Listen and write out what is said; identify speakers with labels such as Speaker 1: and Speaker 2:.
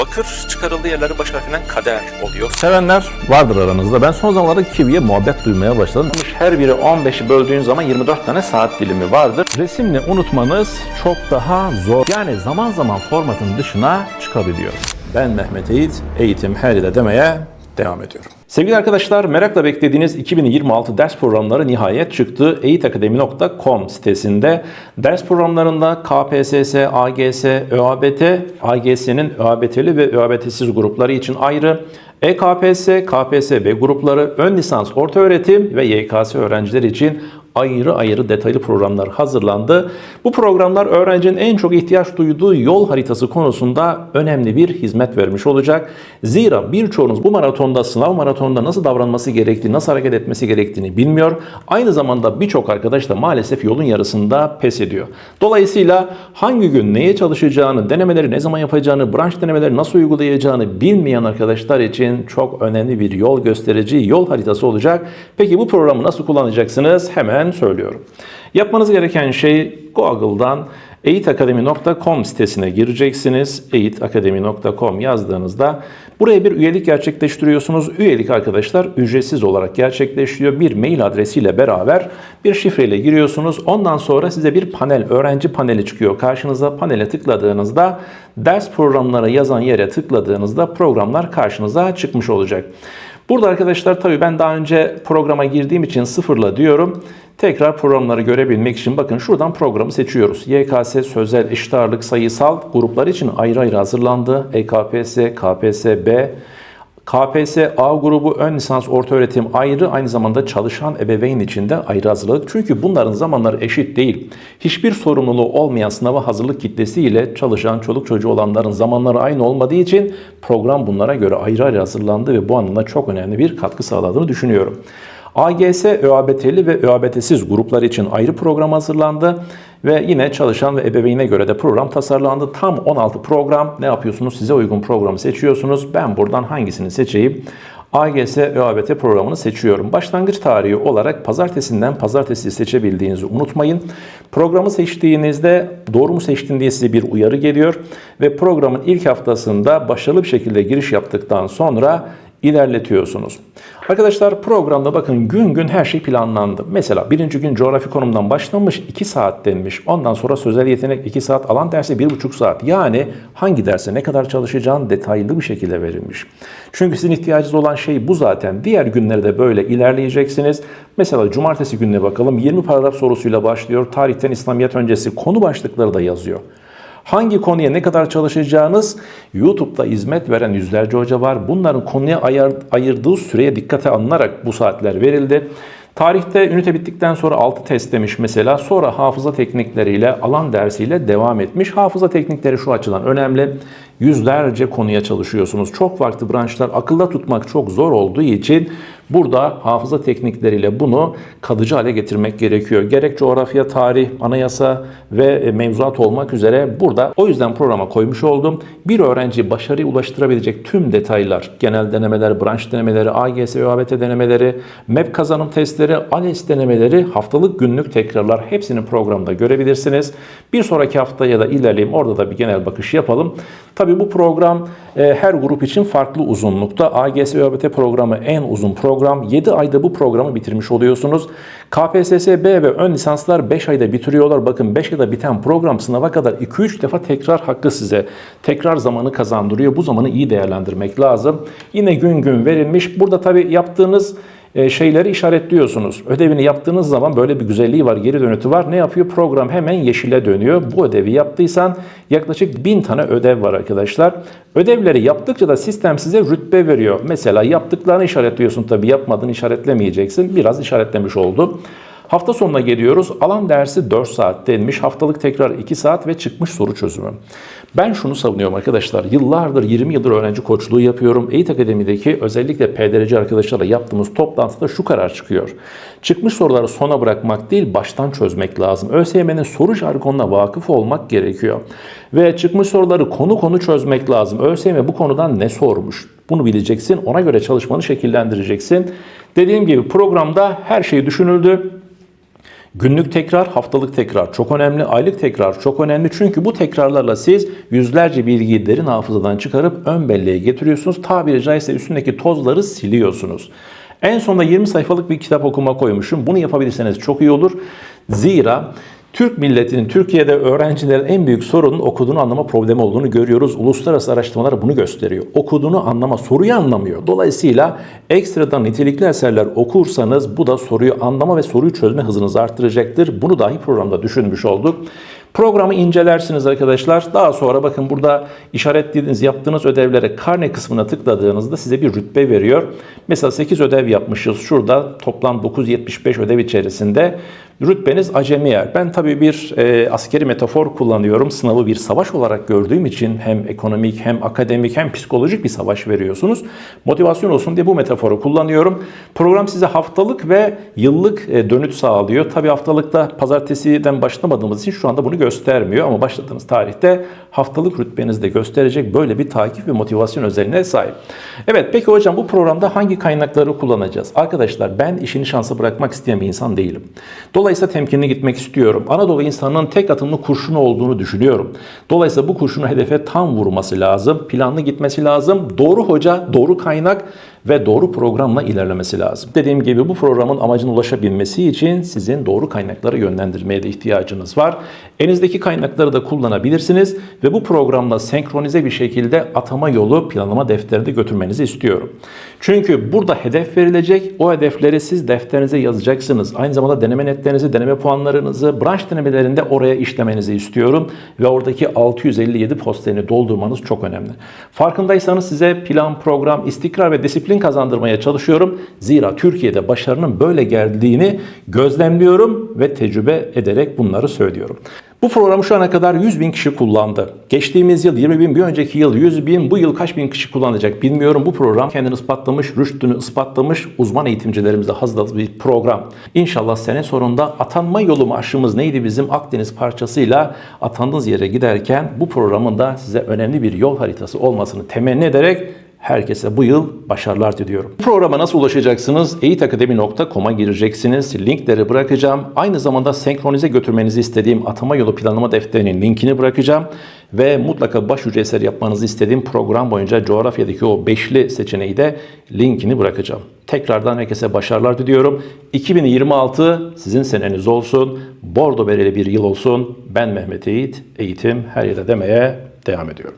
Speaker 1: Bakır çıkarıldığı yerlerin baş harfinden kader oluyor.
Speaker 2: Sevenler vardır aranızda. Ben son zamanlarda kiwiye muhabbet duymaya başladım. Her biri 15'i böldüğün zaman 24 tane saat dilimi vardır. Resimle unutmanız çok daha zor. Yani zaman zaman formatın dışına çıkabiliyor. Ben Mehmet Eğit, eğitim her yerde demeye devam ediyorum. Sevgili arkadaşlar, merakla beklediğiniz 2026 ders programları nihayet çıktı. eğitakademi.com sitesinde ders programlarında KPSS, AGS, ÖABT, AGS'nin ÖABT'li ve ÖABT'siz grupları için ayrı, EKPS, KPSB grupları, ön lisans, orta öğretim ve YKS öğrencileri için ayrı ayrı detaylı programlar hazırlandı. Bu programlar öğrencinin en çok ihtiyaç duyduğu yol haritası konusunda önemli bir hizmet vermiş olacak. Zira birçoğunuz bu maratonda, sınav maratonunda nasıl davranması gerektiğini, nasıl hareket etmesi gerektiğini bilmiyor. Aynı zamanda birçok arkadaş da maalesef yolun yarısında pes ediyor. Dolayısıyla hangi gün neye çalışacağını, denemeleri ne zaman yapacağını, branş denemeleri nasıl uygulayacağını bilmeyen arkadaşlar için çok önemli bir yol gösterici, yol haritası olacak. Peki bu programı nasıl kullanacaksınız? Hemen söylüyorum. Yapmanız gereken şey Google'dan eğitakademi.com sitesine gireceksiniz. eğitakademi.com yazdığınızda buraya bir üyelik gerçekleştiriyorsunuz. Üyelik arkadaşlar ücretsiz olarak gerçekleşiyor. Bir mail adresiyle beraber bir şifreyle giriyorsunuz. Ondan sonra size bir panel, öğrenci paneli çıkıyor karşınıza. Panele tıkladığınızda ders programlara yazan yere tıkladığınızda programlar karşınıza çıkmış olacak. Burada arkadaşlar tabii ben daha önce programa girdiğim için sıfırla diyorum. Tekrar programları görebilmek için bakın şuradan programı seçiyoruz. YKS, sözel, eşit ağırlık, sayısal gruplar için ayrı ayrı hazırlandı. EKPS, KPSB, KPS A grubu ön lisans orta öğretim ayrı aynı zamanda çalışan ebeveyn için de ayrı hazırladık. Çünkü bunların zamanları eşit değil. Hiçbir sorumluluğu olmayan sınava hazırlık kitlesi ile çalışan çoluk çocuğu olanların zamanları aynı olmadığı için program bunlara göre ayrı ayrı hazırlandı ve bu anlamda çok önemli bir katkı sağladığını düşünüyorum. AGS, ÖABT'li ve ÖABT'siz gruplar için ayrı program hazırlandı ve yine çalışan ve ebeveyne göre de program tasarlandı. Tam 16 program. Ne yapıyorsunuz? Size uygun programı seçiyorsunuz. Ben buradan hangisini seçeyim? AGS ÖABT programını seçiyorum. Başlangıç tarihi olarak pazartesinden pazartesi seçebildiğinizi unutmayın. Programı seçtiğinizde doğru mu seçtin diye size bir uyarı geliyor ve programın ilk haftasında başarılı bir şekilde giriş yaptıktan sonra ilerletiyorsunuz. Arkadaşlar programda bakın gün gün her şey planlandı. Mesela birinci gün coğrafi konumdan başlamış 2 saat denmiş. Ondan sonra sözel yetenek 2 saat, alan dersi 1,5 saat. Yani hangi derse ne kadar çalışacağın detaylı bir şekilde verilmiş. Çünkü sizin ihtiyacınız olan şey bu zaten. Diğer günlerde de böyle ilerleyeceksiniz. Mesela cumartesi gününe bakalım 20 paragraf sorusuyla başlıyor. Tarihten İslamiyet öncesi konu başlıkları da yazıyor. Hangi konuya ne kadar çalışacağınız YouTube'da hizmet veren yüzlerce hoca var. Bunların konuya ayır, ayırdığı süreye dikkate alınarak bu saatler verildi. Tarihte ünite bittikten sonra 6 test demiş mesela. Sonra hafıza teknikleriyle, alan dersiyle devam etmiş. Hafıza teknikleri şu açıdan önemli. Yüzlerce konuya çalışıyorsunuz. Çok farklı branşlar akılda tutmak çok zor olduğu için burada hafıza teknikleriyle bunu kalıcı hale getirmek gerekiyor. Gerek coğrafya, tarih, anayasa ve mevzuat olmak üzere burada o yüzden programa koymuş oldum. Bir öğrenci başarıya ulaştırabilecek tüm detaylar, genel denemeler, branş denemeleri, AGS, ÖABT denemeleri, MEP kazanım testleri, ALES denemeleri, haftalık günlük tekrarlar hepsini programda görebilirsiniz. Bir sonraki hafta ya da ilerleyeyim orada da bir genel bakış yapalım. Tabii bu program e, her grup için farklı uzunlukta. AGS ÖABT programı en uzun program. 7 ayda bu programı bitirmiş oluyorsunuz. KPSS B ve ön lisanslar 5 ayda bitiriyorlar. Bakın 5 ayda biten program sınava kadar 2-3 defa tekrar hakkı size. Tekrar zamanı kazandırıyor. Bu zamanı iyi değerlendirmek lazım. Yine gün gün verilmiş. Burada tabii yaptığınız şeyleri işaretliyorsunuz. Ödevini yaptığınız zaman böyle bir güzelliği var, geri dönütü var. Ne yapıyor? Program hemen yeşile dönüyor. Bu ödevi yaptıysan yaklaşık bin tane ödev var arkadaşlar. Ödevleri yaptıkça da sistem size rütbe veriyor. Mesela yaptıklarını işaretliyorsun tabii yapmadığını işaretlemeyeceksin. Biraz işaretlemiş oldu. Hafta sonuna geliyoruz. Alan dersi 4 saat denmiş. Haftalık tekrar 2 saat ve çıkmış soru çözümü. Ben şunu savunuyorum arkadaşlar. Yıllardır 20 yıldır öğrenci koçluğu yapıyorum. Eğit Akademi'deki özellikle PDRC arkadaşlarla yaptığımız toplantıda şu karar çıkıyor. Çıkmış soruları sona bırakmak değil baştan çözmek lazım. ÖSYM'nin soru jargonuna vakıf olmak gerekiyor. Ve çıkmış soruları konu konu çözmek lazım. ÖSYM bu konudan ne sormuş? Bunu bileceksin. Ona göre çalışmanı şekillendireceksin. Dediğim gibi programda her şey düşünüldü. Günlük tekrar, haftalık tekrar çok önemli, aylık tekrar çok önemli. Çünkü bu tekrarlarla siz yüzlerce bilgiyi derin hafızadan çıkarıp ön belleğe getiriyorsunuz. Tabiri caizse üstündeki tozları siliyorsunuz. En sonunda 20 sayfalık bir kitap okuma koymuşum. Bunu yapabilirseniz çok iyi olur. Zira Türk milletinin, Türkiye'de öğrencilerin en büyük sorunun okuduğunu anlama problemi olduğunu görüyoruz. Uluslararası araştırmalar bunu gösteriyor. Okuduğunu anlama, soruyu anlamıyor. Dolayısıyla ekstradan nitelikli eserler okursanız bu da soruyu anlama ve soruyu çözme hızınızı arttıracaktır. Bunu dahi programda düşünmüş olduk. Programı incelersiniz arkadaşlar. Daha sonra bakın burada işaretlediğiniz yaptığınız ödevlere karne kısmına tıkladığınızda size bir rütbe veriyor. Mesela 8 ödev yapmışız. Şurada toplam 975 ödev içerisinde rütbeniz acemi yer. Ben tabii bir e, askeri metafor kullanıyorum. Sınavı bir savaş olarak gördüğüm için hem ekonomik hem akademik hem psikolojik bir savaş veriyorsunuz. Motivasyon olsun diye bu metaforu kullanıyorum. Program size haftalık ve yıllık e, dönüt sağlıyor. Tabii haftalıkta pazartesiden başlamadığımız için şu anda bunu göstermiyor ama başladığınız tarihte haftalık rütbenizi de gösterecek böyle bir takip ve motivasyon özelliğine sahip. Evet peki hocam bu programda hangi kaynakları kullanacağız? Arkadaşlar ben işini şansa bırakmak isteyen bir insan değilim. Dolayısıyla temkinli gitmek istiyorum. Anadolu insanının tek atımlı kurşunu olduğunu düşünüyorum. Dolayısıyla bu kurşunu hedefe tam vurması lazım. Planlı gitmesi lazım. Doğru hoca, doğru kaynak ve doğru programla ilerlemesi lazım. Dediğim gibi bu programın amacına ulaşabilmesi için sizin doğru kaynakları yönlendirmeye de ihtiyacınız var. Elinizdeki kaynakları da kullanabilirsiniz ve bu programla senkronize bir şekilde atama yolu planlama defterinde götürmenizi istiyorum. Çünkü burada hedef verilecek. O hedefleri siz defterinize yazacaksınız. Aynı zamanda deneme netlerinizi, deneme puanlarınızı branş denemelerinde oraya işlemenizi istiyorum ve oradaki 657 posterini doldurmanız çok önemli. Farkındaysanız size plan, program, istikrar ve disiplin kazandırmaya çalışıyorum. Zira Türkiye'de başarının böyle geldiğini gözlemliyorum ve tecrübe ederek bunları söylüyorum. Bu programı şu ana kadar 100 bin kişi kullandı. Geçtiğimiz yıl 20 bin, bir önceki yıl 100 bin, bu yıl kaç bin kişi kullanacak bilmiyorum. Bu program kendini ispatlamış, rüştünü ispatlamış uzman eğitimcilerimizle hazırladığı bir program. İnşallah sene sonunda atanma yolu marşımız neydi bizim Akdeniz parçasıyla atandığınız yere giderken bu programın da size önemli bir yol haritası olmasını temenni ederek Herkese bu yıl başarılar diliyorum. Bu programa nasıl ulaşacaksınız? eğitakademi.com'a gireceksiniz. Linkleri bırakacağım. Aynı zamanda senkronize götürmenizi istediğim atama yolu planlama defterinin linkini bırakacağım. Ve mutlaka başucu eser yapmanızı istediğim program boyunca coğrafyadaki o beşli seçeneği de linkini bırakacağım. Tekrardan herkese başarılar diliyorum. 2026 sizin seneniz olsun. Bordo bereli bir yıl olsun. Ben Mehmet Eğit. Eğitim her yerde demeye devam ediyorum.